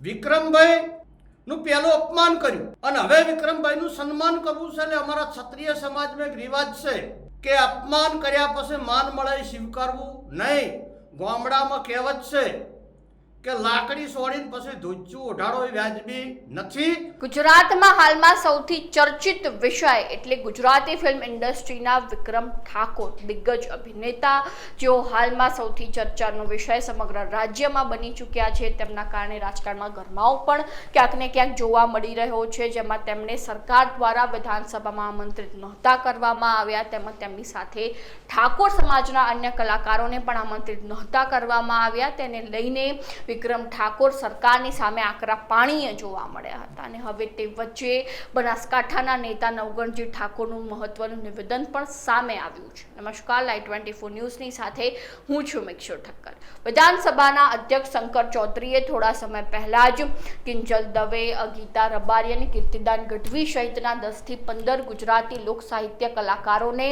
વિક્રમભાઈ નું પહેલું અપમાન કર્યું. અને હવે વિક્રમભાઈ નું સન્માન કરવું છે એટલે અમારા ક્ષત્રિય સમાજમાં એક રિવાજ છે કે અપમાન કર્યા પછી માન મળે સ્વીકારવું નહીં. ગામડામાં કહેવત છે કે લાકડી સોડીને પછી ધોચ્યું ઓઢાડો એ વ્યાજબી નથી? ગુજરાતમાં હાલમાં સૌથી ચર્ચિત વિષય એટલે ગુજરાતી ફિલ્મ ઇન્ડસ્ટ્રીના વિક્રમ ઠાકોર, દિગ્ગજ અભિનેતા. જેઓ હાલમાં સૌથી ચર્ચાનો વિષય સમગ્ર રાજ્યમાં બની ચૂક્યા છે. તેમના કારણે રાજકારણમાં ગરમાવો પણ ક્યાંક ને ક્યાંક જોવા મળી રહ્યો છે. જેમાં તેમને સરકાર દ્વારા વિધાનસભામાં આમંત્રિત નહોતા કરવામાં આવ્યા. તેમજ તેમની સાથે ઠાકોર સમાજના અન્ય કલાકારોને પણ આમંત્રિત નહોતા કરવામાં આવ્યા. તેને લઈને વિક્રમ ઠાકોર સરકારની સામે આકરા પાણીએ જોવા મળ્યા હતા. અને હવે તે વચ્ચે બનાસકાંઠાના નેતા નવગણજી ઠાકોરનું મહત્વનું નિવેદન પણ સામે આવ્યું છે. નમસ્કાર લાઈ ટ્વેન્ટી ફોર ન્યૂઝની સાથે હું છું મિક્ષર ઠક્કર. વિધાનસભાના અધ્યક્ષ શંકર ચૌધરીએ થોડા સમય પહેલા જ કિંજલ દવે ગીતા રબારી અને કીર્તિદાન ગઢવી સહિતના દસથી પંદર ગુજરાતી લોક સાહિત્ય કલાકારોને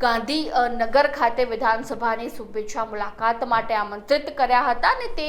ગાંધીનગર ખાતે વિધાનસભાની શુભેચ્છા મુલાકાત માટે આમંત્રિત કર્યા હતા અને તે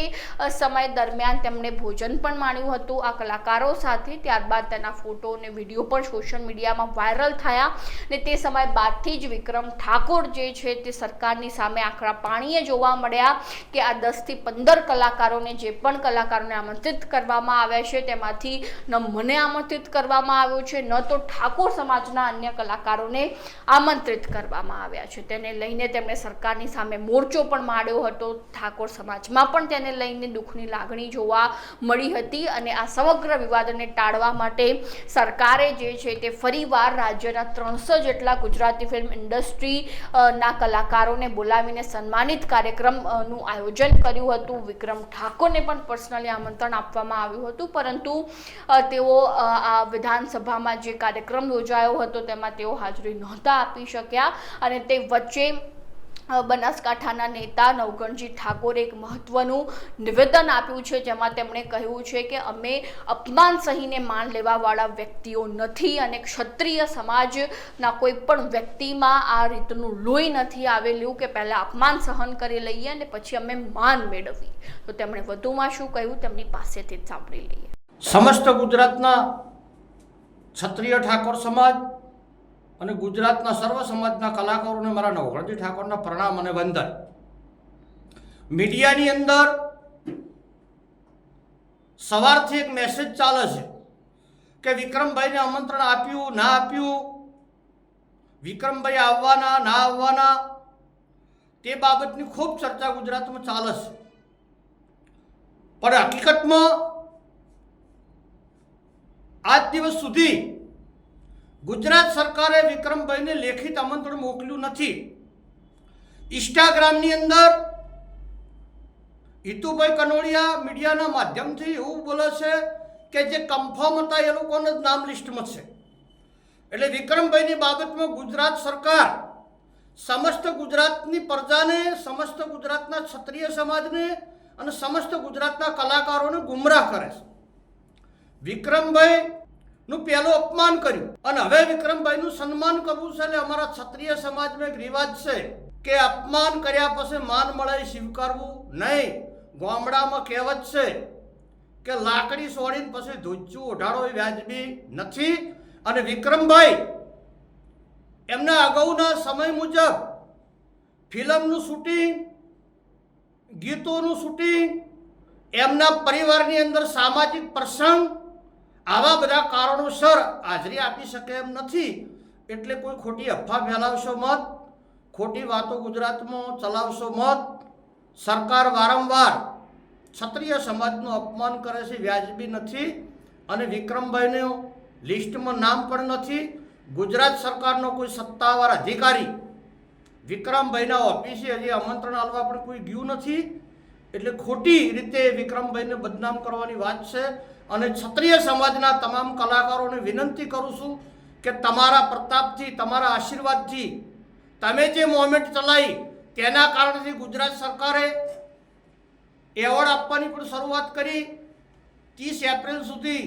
સમય દરમિયાન તેમણે ભોજન પણ માણ્યું હતું. આ કલાકારો સાથે ત્યારબાદ તેના ફોટો અને વીડિયો પણ સોશિયલ મીડિયામાં વાયરલ થયા ને તે સમય બાદથી જ વિક્રમ ઠાકોર જે છે તે સરકારની સામે આંકડા પાણીએ જોવા મળ્યા કે આ દસથી પંદર કલાકારોને જે પણ કલાકારોને આમંત્રિત કરવામાં આવ્યા છે તેમાંથી ન મને આમંત્રિત કરવામાં આવ્યો છે, ન તો ઠાકોર સમાજના અન્ય કલાકારોને આમંત્રિત કરવામાં આવ્યા છે. તેને લઈને તેમણે સરકારની સામે મોરચો પણ માંડ્યો હતો. ઠાકોર સમાજમાં પણ તેને લઈને દુઃખની લાગણી જોવા મળી હતી અને આ સમગ્ર વિવાદને ટાળવા માટે સરકારે જે છે તે ફરીવાર રાજ્યના ત્રણસો જેટલા ગુજરાતી ફિલ્મ ઇન્ડસ્ટ્રી ના કલાકારોને બોલાવીને સન્માનિત કાર્યક્રમનું આયોજન કર્યું હતું. વિક્રમ ઠાકોરને પણ પર્સનલી આમંત્રણ આપવામાં આવ્યું હતું, પરંતુ તેઓ આ વિધાનસભામાં જે કાર્યક્રમ યોજાયો હતો તેમાં તેઓ હાજરી નહોતા આપી શક્યા અને તે વચ્ચે બનાસકાંઠાના નેતા નવગણજી ઠાકોરે એક મહત્વનું નિવેદન આપ્યું છે, જેમાં તેમણે કહ્યું છે કે અમે અપમાન સહીને માન લેવાવાળા વ્યક્તિઓ નથી અને ક્ષત્રિય સમાજના કોઈ પણ વ્યક્તિમાં આ રીતનું લોહી નથી આવેલું કે પહેલાં અપમાન સહન કરી લઈએ અને પછી અમે માન મેળવીએ. તો તેમણે વધુમાં શું કહ્યું? તેમની પાસેથી જ સાંભળી લઈએ. સમસ્ત ગુજરાતના ક્ષત્રિય ઠાકોર સમાજ અને ગુજરાતના સર્વ સમાજના કલાકારોને મારા નવઘણજી ઠાકોરના પ્રણામ અને વંદન. મીડિયાની અંદર સવારથી એક મેસેજ ચાલે છે કે વિક્રમભાઈને આમંત્રણ આપ્યું, ના આપ્યું? વિક્રમભાઈ આવવાના, ના આવવાના? તે બાબતની ખૂબ ચર્ચા ગુજરાતમાં ચાલે છે. પણ હકીકતમાં આજ દિવસ સુધી ગુજરાત સરકારે વિક્રમભાઈને લેખિત આમંત્રણ મોકલ્યું નથી. ઇન્સ્ટાગ્રામની અંદર હિતુભાઈ કનોડિયા મીડિયાના માધ્યમથી એવું બોલે છે કે જે કન્ફર્મ હતા એ લોકોને જ નામ લિસ્ટમાં છે. એટલે વિક્રમભાઈની બાબતમાં ગુજરાત સરકાર સમસ્ત ગુજરાતની પ્રજાને, સમસ્ત ગુજરાતના ક્ષત્રિય સમાજને અને સમસ્ત ગુજરાતના કલાકારોને ગુમરાહ કરે છે. વિક્રમભાઈ નું પહેલું અપમાન કર્યું. અને હવે વિક્રમભાઈનું સન્માન કરવું છે એટલે અમારા ક્ષત્રિય સમાજમાં એક રિવાજ છે કે અપમાન કર્યા પછી માન મળે સ્વીકારવું નહીં. ગામડામાં કહેવત છે કે લાકડી સોડીને પછી ધોચ્યું ઓઢાડો એ વ્યાજબી નથી. અને વિક્રમભાઈ, એમના અગાઉના સમય મુજબ ફિલ્મનું શૂટિંગ, ગીતોનું શૂટિંગ, એમના પરિવારની અંદર સામાજિક પ્રસંગ આવા બધા કારણોસર હાજરી આપી શકે એમ નથી. એટલે કોઈ ખોટી અફવા ફેલાવશો મત, ખોટી વાતો ગુજરાતમાં ચલાવશો મત. સરકાર વારંવાર ક્ષત્રિય સમાજનું અપમાન કરે છે વ્યાજબી નથી અને વિક્રમભાઈનું લિસ્ટમાં નામ પણ નથી. ગુજરાત સરકારનો કોઈ સત્તાવાર અધિકારી વિક્રમભાઈના ઓફિસે હજી આમંત્રણ આપવા પણ કોઈ ગયું નથી. એટલે ખોટી રીતે વિક્રમભાઈને બદનામ કરવાની વાત છે. અને ક્ષત્રિય સમાજના તમામ કલાકારોને વિનંતી કરું છું કે તમારા પ્રતાપથી તમારા આશીર્વાદથી તમે જે મોમેન્ટ ચલાવી, તેના કારણથી ગુજરાત સરકારે એવોર્ડ આપવાની પણ શરૂઆત કરી. ત્રીસ એપ્રિલ સુધી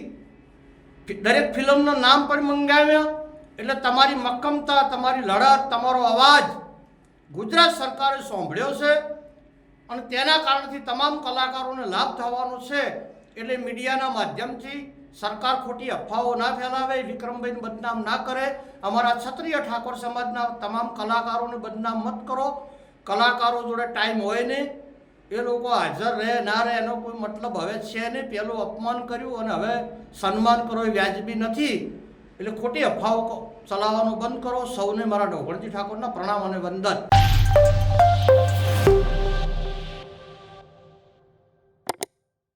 દરેક ફિલ્મનું નામ પણ મંગાવ્યા. એટલે તમારી મક્કમતા, તમારી લડત, તમારો અવાજ ગુજરાત સરકારે સાંભળ્યો છે અને તેના કારણથી તમામ કલાકારોને લાભ થવાનો છે. એટલે મીડિયાના માધ્યમથી સરકાર ખોટી અફવાઓ ના ફેલાવે વિક્રમભાઈને બદનામ ના કરે. અમારા ક્ષત્રિય ઠાકોર સમાજના તમામ કલાકારોને બદનામ મત કરો. કલાકારો જોડે ટાઈમ હોય નહીં. એ લોકો હાજર રહે, ના રહે, એનો કોઈ મતલબ હવે છે નહીં. પહેલું અપમાન કર્યું અને હવે સન્માન કરો એ વ્યાજબી નથી. એટલે ખોટી અફવાઓ ચલાવવાનું બંધ કરો. સૌને મારા ડોગણજી ઠાકોરના પ્રણામ અને વંદન.